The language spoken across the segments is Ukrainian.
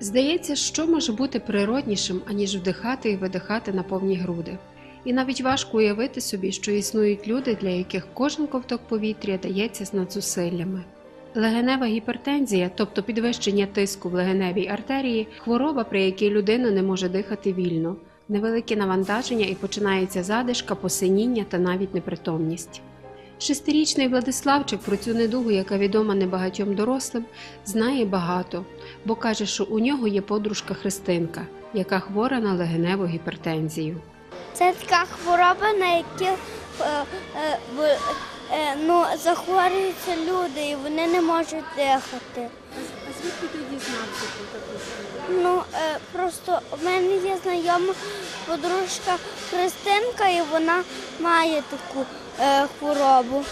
Здається, що може бути природнішим, аніж вдихати і видихати на повні груди. І навіть важко уявити собі, що існують люди, для яких кожен ковток повітря дається з надзусиллями. Легенева гіпертензія, тобто підвищення тиску в легеневій артерії, хвороба, при якій людина не може дихати вільно, невелике навантаження і починається задишка, посиніння та навіть непритомність. Шестирічний Владиславчик про цю недугу, яка відома небагатьом дорослим, знає багато, бо каже, що у нього є подружка Христинка, яка хвора на легеневу гіпертензію. Це така хвороба, на яку е, е, е, ну, захворюються люди і вони не можуть дихати. Звідки ти дізнався про таку Ну, е, просто в мене є знайома подружка Христинка, і вона має таку е, хворобу.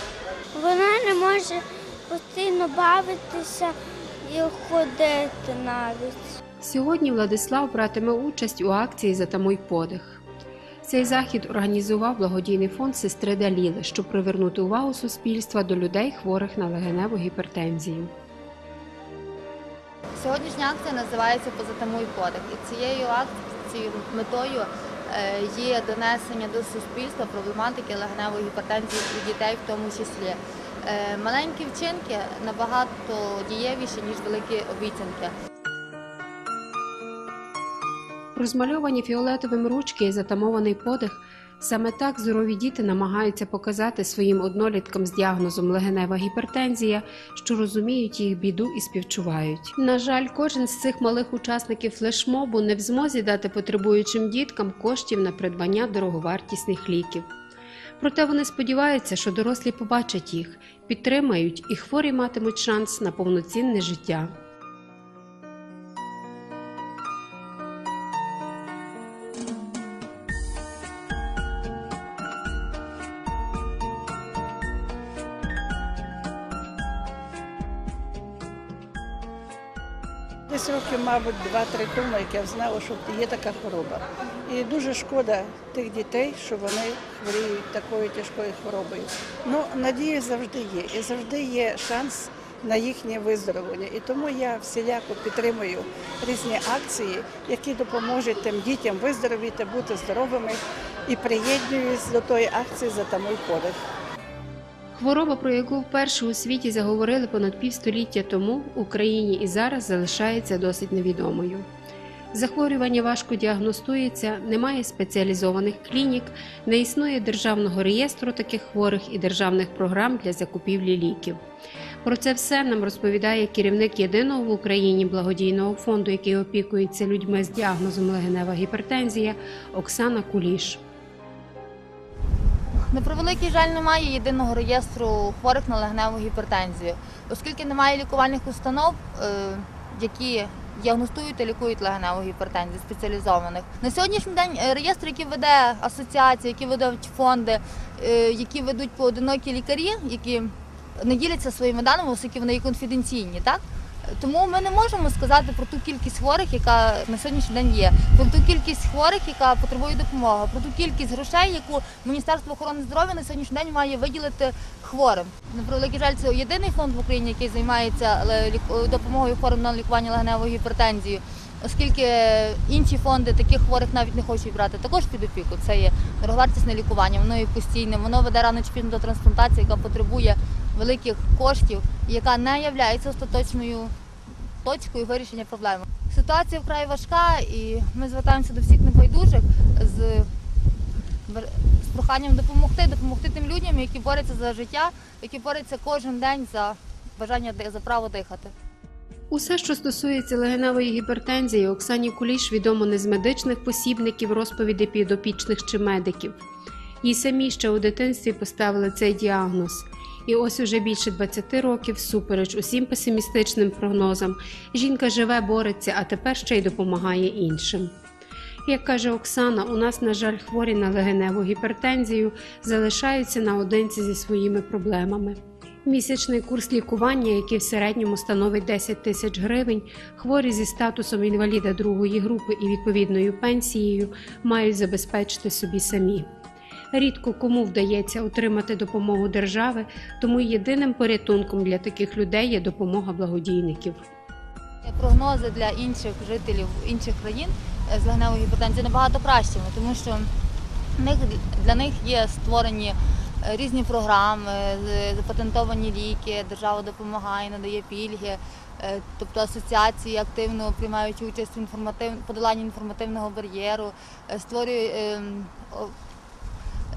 Вона не може постійно бавитися і ходити навіть. Сьогодні Владислав братиме участь у акції Затамуй подих. Цей захід організував благодійний фонд сестри Даліли, щоб привернути увагу суспільства до людей, хворих на легеневу гіпертензію. Сьогоднішня акція називається Позатамуй подих. І цією акцією метою е, є донесення до суспільства проблематики легеневої гіпертензії у дітей в тому числі. Е, Маленькі вчинки набагато дієвіші, ніж великі обіцянки. Розмальовані фіолетовим ручки і затамований подих. Саме так здорові діти намагаються показати своїм одноліткам з діагнозом легенева гіпертензія, що розуміють їх біду і співчувають. На жаль, кожен з цих малих учасників флешмобу не в змозі дати потребуючим діткам коштів на придбання дороговартісних ліків. Проте вони сподіваються, що дорослі побачать їх, підтримають і хворі матимуть шанс на повноцінне життя. Мабуть, два-три тому, як я знала, що є така хвороба. І дуже шкода тих дітей, що вони хворіють такою тяжкою хворобою. Ну, надія завжди є, і завжди є шанс на їхнє виздоровлення. І тому я всіляко підтримую різні акції, які допоможуть тим дітям виздоровіти, бути здоровими і приєднуюсь до тої акції за тамой подих. Хвороба, про яку вперше у світі заговорили понад півстоліття тому, в Україні і зараз залишається досить невідомою. Захворювання важко діагностується, немає спеціалізованих клінік, не існує державного реєстру таких хворих і державних програм для закупівлі ліків. Про це все нам розповідає керівник єдиного в Україні благодійного фонду, який опікується людьми з діагнозом легенева гіпертензія Оксана Куліш. На превеликий жаль, немає єдиного реєстру хворих на легеневу гіпертензію, оскільки немає лікувальних установ, е, які діагностують та лікують легеневу гіпертензію спеціалізованих. На сьогоднішній день е, реєстр, який веде асоціація, які ведуть фонди, е, які ведуть поодинокі лікарі, які не діляться своїми даними, оскільки вони є конфіденційні, так? Тому ми не можемо сказати про ту кількість хворих, яка на сьогоднішній день є, про ту кількість хворих, яка потребує допомоги, про ту кількість грошей, яку Міністерство охорони здоров'я на сьогоднішній день має виділити хворим. На превеликий жаль, це єдиний фонд в Україні, який займається допомогою хворим на лікування легеневої гіпертензії. Оскільки інші фонди таких хворих навіть не хочуть брати також під опіку. Це є дороговартісне лікування, воно є постійним, воно веде рано чи пізно до трансплантації, яка потребує великих коштів, яка не є остаточною точкою вирішення проблеми. Ситуація вкрай важка, і ми звертаємося до всіх небайдужих з, з проханням допомогти, допомогти тим людям, які борються за життя, які борються кожен день за бажання за право дихати. Усе, що стосується легеневої гіпертензії, Оксані Куліш відомо не з медичних посібників, розповідей підопічних чи медиків. Їй самі ще у дитинстві поставили цей діагноз. І ось уже більше 20 років, всупереч усім песимістичним прогнозам, жінка живе, бореться, а тепер ще й допомагає іншим. Як каже Оксана, у нас, на жаль, хворі на легеневу гіпертензію залишаються наодинці зі своїми проблемами. Місячний курс лікування, який в середньому становить 10 тисяч гривень, хворі зі статусом інваліда другої групи і відповідною пенсією мають забезпечити собі самі. Рідко кому вдається отримати допомогу держави, тому єдиним порятунком для таких людей є допомога благодійників. Прогнози для інших жителів інших країн е, з легеневою гіпертензією набагато кращими, тому що для них є створені е, різні програми, запатентовані ліки, держава допомагає, надає пільги. е, Тобто асоціації активно приймають участь в подоланні інформативного бар'єру, е, створює ем,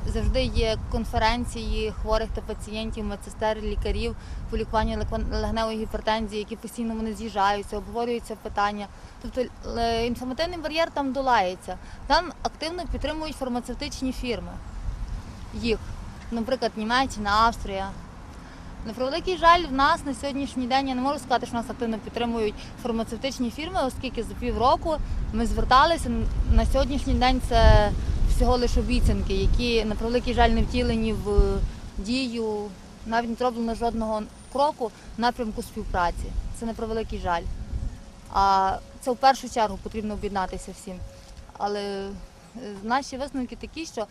завжди є конференції хворих та пацієнтів, медсестер, лікарів по лікуванню легеневої гіпертензії, які постійно вони з'їжджаються, обговорюються питання. Тобто е, інформативний бар'єр там долається. Там активно підтримують фармацевтичні фірми. Їх, наприклад, Німеччина, Австрія. На превеликий жаль, в нас на сьогоднішній день я не можу сказати, що нас активно підтримують фармацевтичні фірми, оскільки за півроку ми зверталися. На сьогоднішній день це всього лише обіцянки, які на превеликий жаль не втілені в дію, навіть не зроблено жодного кроку в напрямку співпраці. Це на превеликий жаль. А це в першу чергу потрібно об'єднатися всім. Але е, наші висновки такі, що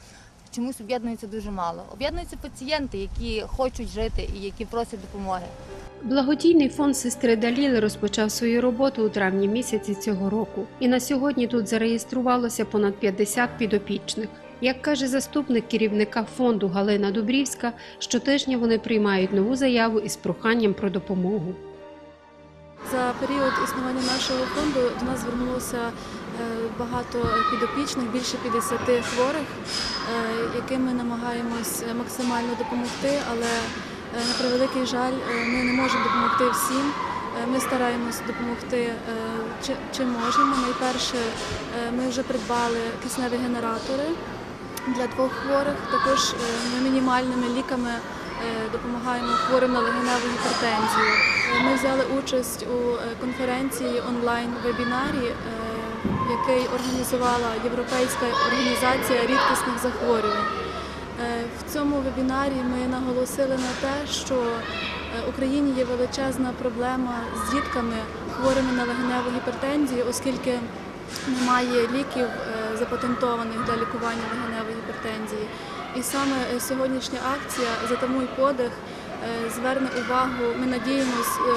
чомусь об'єднується дуже мало. Об'єднуються пацієнти, які хочуть жити і які просять допомоги. Благодійний фонд сестри Даліли розпочав свою роботу у травні місяці цього року, і на сьогодні тут зареєструвалося понад 50 підопічних. Як каже заступник керівника фонду Галина Дубрівська, щотижня вони приймають нову заяву із проханням про допомогу. За період існування нашого фонду до нас звернулося багато підопічних, більше 50 хворих, е, яким ми намагаємось максимально допомогти, але е, на превеликий жаль, е, ми не можемо допомогти всім. Е, Ми стараємось допомогти е, чи- чим можемо. Найперше, е, ми вже придбали кисневі генератори для двох хворих. Також е, ми мінімальними ліками е, допомагаємо хворим на легеневу гіпертензію. Е, Ми взяли участь у е, конференції онлайн-вебінарі, е, який організувала Європейська організація рідкісних захворювань. Е, В цьому вебінарі ми наголосили на те, що е, в Україні є величезна проблема з дітками, хворими на легеневу гіпертензію, оскільки немає ліків е, запатентованих для лікування легеневої гіпертензії. І саме сьогоднішня акція Затамуй подих зверне увагу. Ми надіємось, е,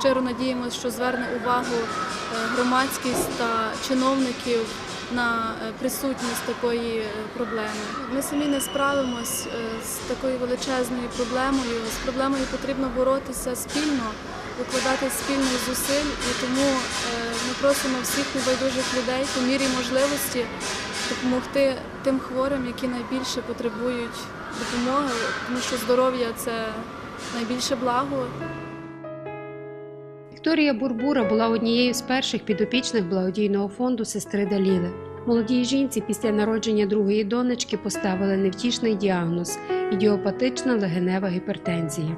щиро надіємось, що зверне увагу е, громадськість та чиновників на е, присутність такої е, проблеми. Ми самі не справимось е, з такою величезною проблемою. З проблемою потрібно боротися спільно, викладати спільних зусиль, і тому е, ми просимо всіх небайдужих людей по мірі можливості допомогти тим хворим, які найбільше потребують допомоги, тому що здоров'я це найбільше благо. Вікторія Бурбура була однією з перших підопічних благодійного фонду сестри Даліли. Молодій жінці після народження другої донечки поставили невтішний діагноз ідіопатична легенева гіпертензія.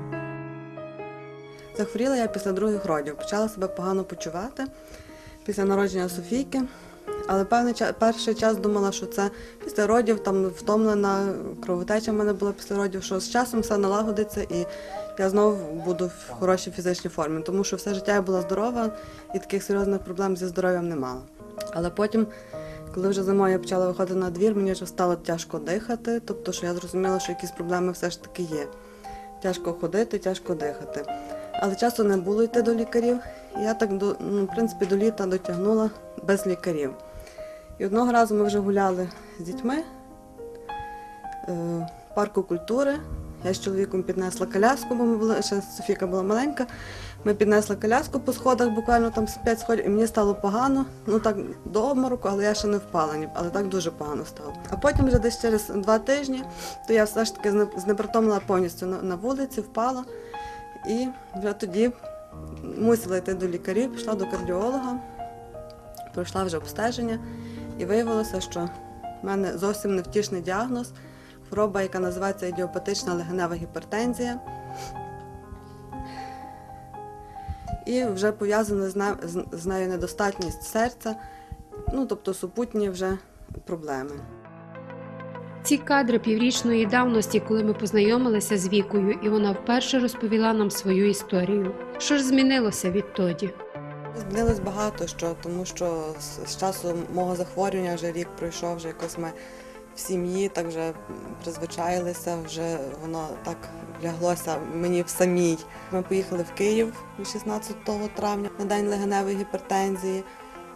Захворіла я після других родів, почала себе погано почувати після народження Софійки. Але певний час, перший час думала, що це після родів, там втомлена кровотеча в мене була після родів, що з часом все налагодиться і я знову буду в хорошій фізичній формі, тому що все життя я була здорова і таких серйозних проблем зі здоров'ям не мала. Але потім, коли вже зимою я почала виходити на двір, мені вже стало тяжко дихати, тобто що я зрозуміла, що якісь проблеми все ж таки є. Тяжко ходити, тяжко дихати. Але часу не було йти до лікарів. Я так до, ну, в принципі, до літа дотягнула без лікарів. І одного разу ми вже гуляли з дітьми е, в парку культури. Я з чоловіком піднесла коляску, бо ми були, ще Софіка була маленька. Ми піднесли коляску по сходах, буквально там з п'ять сходів, і мені стало погано. Ну так до обмороку, але я ще не впала, але так дуже погано стало. А потім вже десь через два тижні, то я все ж таки зне- знепритомила повністю на, на вулиці, впала. І вже тоді мусила йти до лікарів, пішла до кардіолога, пройшла вже обстеження, і виявилося, що в мене зовсім невтішний діагноз, хвороба, яка називається ідіопатична легенева гіпертензія. І вже пов'язана з, не- з- нею недостатність серця, ну тобто супутні вже проблеми. Ці кадри піврічної давності, коли ми познайомилися з Вікою, і вона вперше розповіла нам свою історію. Що ж змінилося відтоді? Змінилось багато що, тому що з, часу мого захворювання вже рік пройшов, вже якось ми в сім'ї так вже призвичаїлися, вже воно так ляглося мені в самій. Ми поїхали в Київ 16 травня на день легеневої гіпертензії.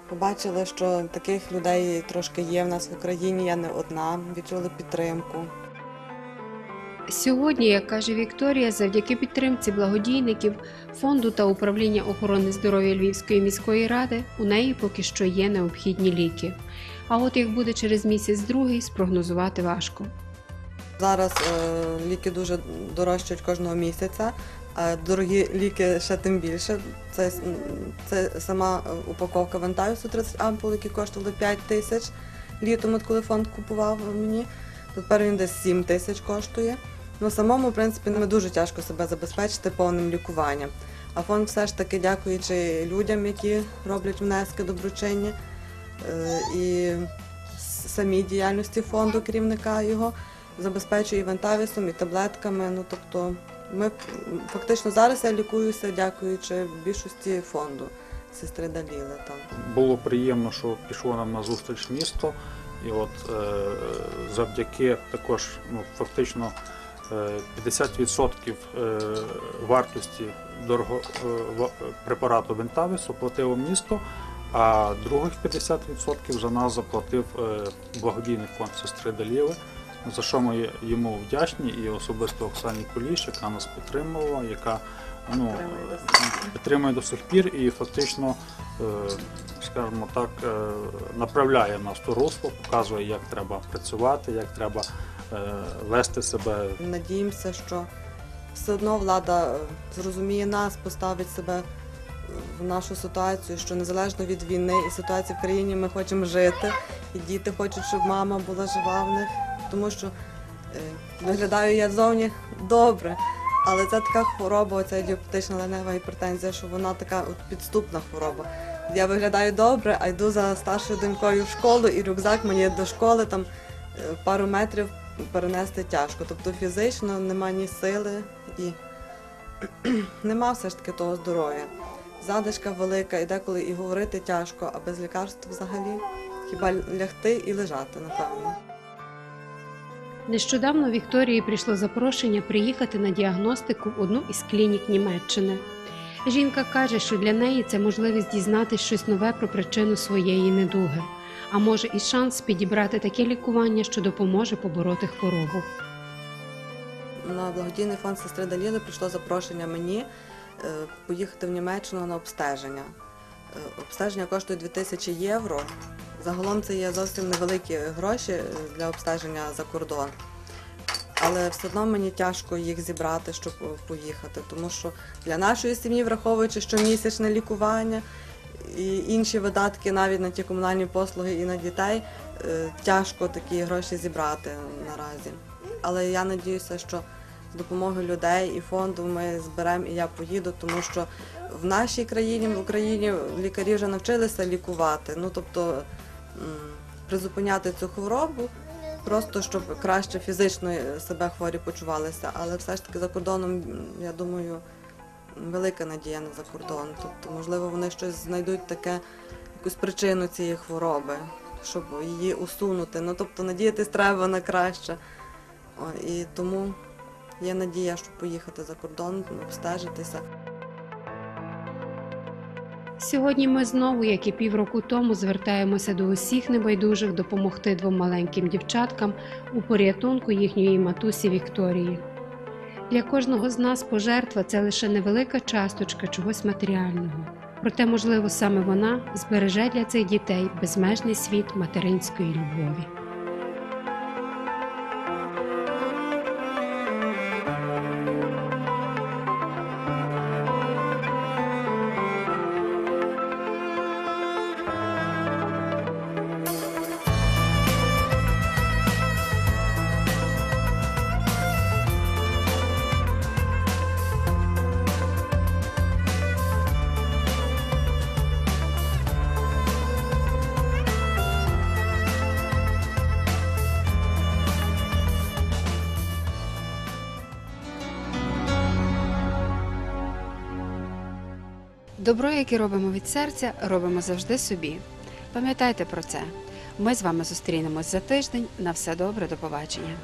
Побачили, що таких людей трошки є в нас в Україні. Я не одна. Відчули підтримку. Сьогодні, як каже Вікторія, завдяки підтримці благодійників, фонду та управління охорони здоров'я Львівської міської ради у неї поки що є необхідні ліки. А от як буде через місяць-другий, спрогнозувати важко. Зараз е, ліки дуже дорожчають кожного місяця, а дорогі ліки ще тим більше. Це, це сама упаковка Вентаю 130 ампул, які коштували 5 тисяч літом, от коли фонд купував мені. Тепер він десь 7 тисяч коштує. Ну, самому, в принципі, не дуже тяжко себе забезпечити повним лікуванням. А фонд все ж таки, дякуючи людям, які роблять внески доброчинні, е, і самій діяльності фонду керівника його, забезпечує і вентавісом, і таблетками. Ну тобто, ми фактично зараз я лікуюся, дякуючи більшості фонду сестри Даліли. Там. Було приємно, що пішло нам на зустріч місто, і от е, завдяки також ну, фактично 50% е, вартості дорого, е, препарату Вентавіс оплатило місто, а других 50% за нас заплатив е, благодійний фонд сестри Даліли. За що ми йому вдячні, і особисто Оксані Куліш, яка нас підтримувала, яка ну, Підтримує до сих до пір і фактично, е, скажімо так, е, направляє нас то русло, показує, як треба працювати, як треба е, вести себе Надіємося, що все одно влада е, зрозуміє нас, поставить себе е, в нашу ситуацію, що незалежно від війни і ситуації в країні ми хочемо жити, і діти хочуть, щоб мама була жива в них, тому що е, виглядаю я зовні добре. Але це така хвороба, оця ідіопатична ленева гіпертензія, що вона така от підступна хвороба. Я виглядаю добре, а йду за старшою донькою в школу, і рюкзак мені до школи там е, пару метрів перенести тяжко. Тобто фізично нема ні сили і нема все ж таки того здоров'я. Задишка велика, і деколи і говорити тяжко, а без лікарств взагалі хіба лягти і лежати, напевно. Нещодавно Вікторії прийшло запрошення приїхати на діагностику в одну із клінік Німеччини. Жінка каже, що для неї це можливість дізнатися щось нове про причину своєї недуги, а може і шанс підібрати таке лікування, що допоможе побороти хворобу. На благодійний фонд сестри Даліли прийшло запрошення мені е, поїхати в Німеччину на обстеження. Е, Обстеження коштує 2000 євро. Загалом це є зовсім невеликі гроші е, для обстеження за кордон. Але все одно мені тяжко їх зібрати, щоб поїхати, тому що для нашої сім'ї, враховуючи щомісячне лікування і інші видатки навіть на ті комунальні послуги і на дітей, е, тяжко такі гроші зібрати наразі. Але я надіюся, що з допомогою людей і фонду ми зберемо і я поїду, тому що в нашій країні, в Україні лікарі вже навчилися лікувати. Ну тобто призупиняти цю хворобу, просто щоб краще фізично себе хворі почувалися. Але все ж таки за кордоном, я думаю, велика надія на за кордон. Тобто, можливо, вони щось знайдуть таке, якусь причину цієї хвороби, щоб її усунути. Ну тобто надіятись треба на краще. О, І тому є надія, щоб поїхати за кордон, обстежитися. Сьогодні ми знову, як і півроку тому, звертаємося до усіх небайдужих допомогти двом маленьким дівчаткам у порятунку їхньої матусі Вікторії. Для кожного з нас пожертва це лише невелика часточка чогось матеріального. Проте, можливо, саме вона збереже для цих дітей безмежний світ материнської любові. Добро, яке робимо від серця, робимо завжди собі. Пам'ятайте про це. Ми з вами зустрінемось за тиждень. На все добре, до побачення.